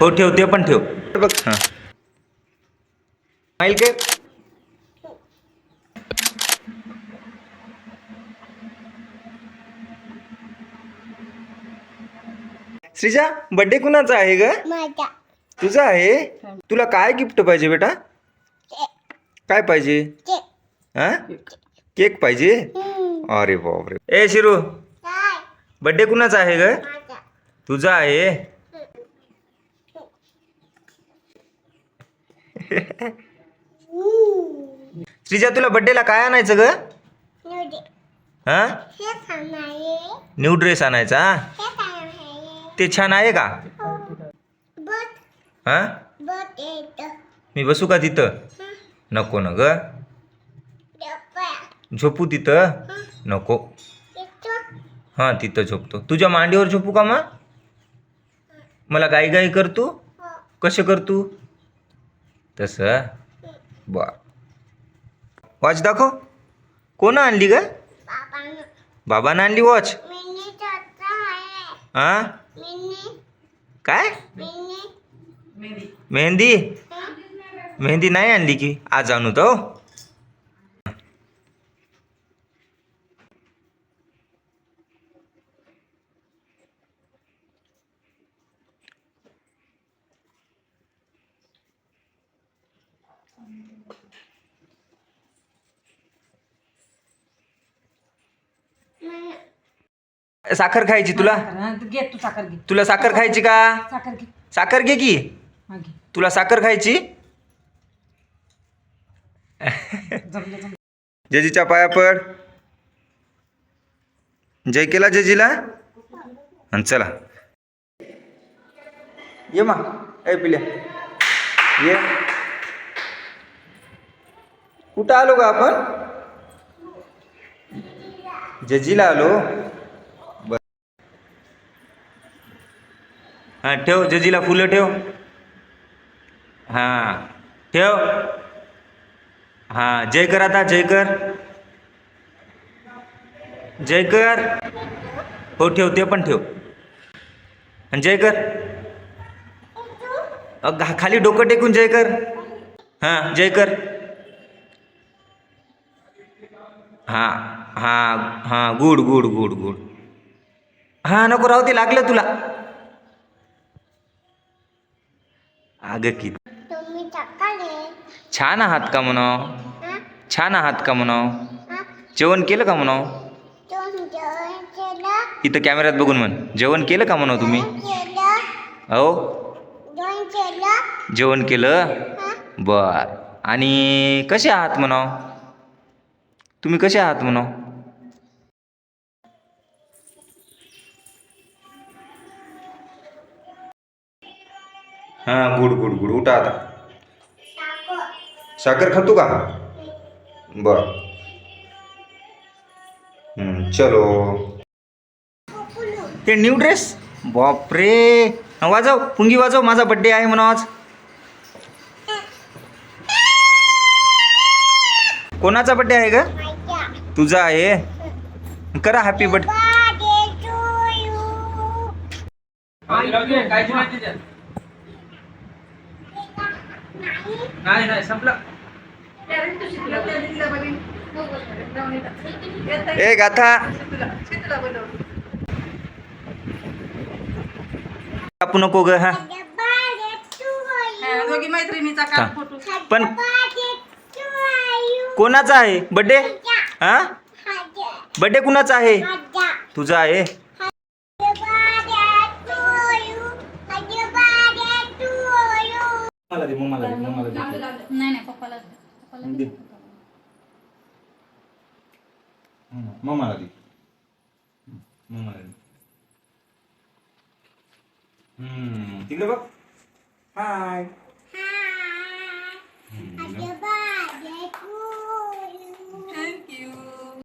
हो ठेव ते पण ठेव. बघ. हां. माईल काय? श्रीजा बड्डे कुणाचा आहे ग? माझा. तुझा आहे? तुला काय गिफ्ट पाहिजे बेटा? काय पाहिजे? हा? केक पाहिजे? अरे बापरे. ए शिरू. बड्डे कुणाचा आहे ग? तुझा आहे? श्रीजा तुला बड्डेला काय आणायचं ग? हा? हे न्यू ड्रेस आणायचा हे? ते छान आहे का? हा. येत मी बसू का तिथं? नको न ग. झोपू तिथं? नको. हां तिथं झोपतो. तुझ्या मांडीवर झोपू का मग? मला गाई गाई कर तू. कसं कर तू? तसं? बर. वॉच दाखव. कोण आणली ग? बाबानं आणली वॉच मिनी हा काय? मेहंदी. मेहंदी नाही आणली की? आज आणू तो. साखर खायची तुला? हा, तू घे तू साखर घे. तुला साखर खायची का? साखर घे. साखर घे की. हा घे. तुला साखर खायची? जमलं जमलं जजीच्या पाया पड. जय केला जजीला? आणि चला. ये मा. ए पिल्या. ये. कुठं आलो का आपण? जजीला आलो. बर. हां ठेव जजीला फुलं ठेव. हां ठेव. हां जय कर आता जय कर. जय कर. हो ठेव ते पण ठेव. आणि जय कर. खाली डोकं टेकून जय कर. हां जय कर. हां हां हां गुड गुड गुड गुड हां नको राहू ते लागलं तुला. अगं की छान आहात का म्हणाव छान आहात का म्हणाव जेवण केलं का म्हणाव इथं कॅमेऱ्यात बघून म्हण. जेवण केलं का म्हणाव तुम्ही? हो. जेवण केलं. बर. आणि कसे आहात म्हणाव तुम्ही कसे आहात म्हणाव हां गुड गुड गुड. उठा आता. साखर खातो का? बर. चलो. ते न्यू ड्रेस बापरे. वाजव. पुंगी वाजव. माझा बड्डे आहे म्हणा आज. कोणाचा बड्डे आहे का तुझा आहे? करा happy birthday birthday to you नाही. नाही संपलं. ए गाथा. कापू नको ग हा. मैत्रिणीचा हा. पण कोणाचा आहे? बड्डे हा? बड्डे कुणाचा आहे? तुझा आहे? मला दे मम्माला दे मम्माला दे. नाही नाही पप्पाला पप्पाला दे. मम्माला दे. मम्माला दे. हम्म तिकडे बघ. हाय